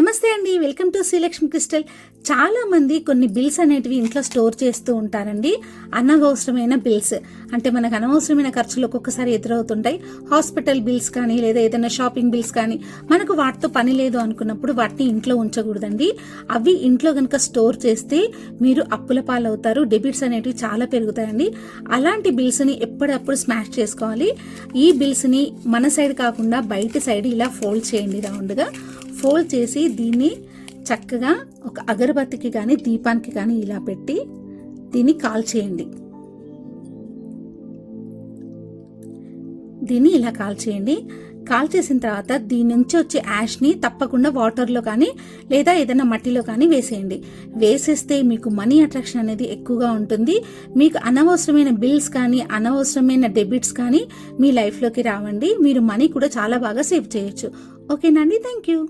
నమస్తే అండి. Welcome to Srilakshmi crystal. చాలామంది కొన్ని బిల్స్ అనేటివి ఇంట్లో స్టోర్ చేస్తూ ఉంటారండి. అనవసరమైన బిల్స్. అంటే మనకు అనవసరమైన ఖర్చులు ఒక్కొక్కసారి ఎదురవుతుంటాయి. హాస్పిటల్ బిల్స్ కానీ లేదా ఏదైనా షాపింగ్ బిల్స్ కానీ మనకు వాటితో పని లేదు అనుకున్నప్పుడు వాటిని ఇంట్లో ఉంచకూడదండి. అవి ఇంట్లో కనుక స్టోర్ చేస్తే మీరు అప్పుల పాలవుతారు. డెబిట్స్ అనేటివి చాలా పెరుగుతాయండి. అలాంటి బిల్స్ని ఎప్పుడప్పుడు స్మాష్ చేసుకోవాలి. ఈ బిల్స్ని మన సైడ్ కాకుండా బయట సైడ్ ఇలా ఫోల్డ్ చేయండి రౌండ్గా. ఫోల్డ్ చేసి దీన్ని చక్కగా ఒక అగరబత్తికి కానీ దీపానికి కానీ ఇలా పెట్టి దీన్ని కాల్ చేయండి. దీన్ని ఇలా కాల్ చేయండి. కాల్ చేసిన తర్వాత దీని నుంచి వచ్చే యాష్ని తప్పకుండా వాటర్లో కానీ లేదా ఏదైనా మట్టిలో కానీ వేసేయండి. వేసేస్తే మీకు మనీ అట్రాక్షన్ అనేది ఎక్కువగా ఉంటుంది. మీకు అనవసరమైన బిల్స్ కానీ అనవసరమైన డెబిట్స్ కానీ మీ లైఫ్లోకి రావండి. మీరు మనీ కూడా చాలా బాగా సేవ్ చేయొచ్చు. ఓకేనండి థ్యాంక్ యూ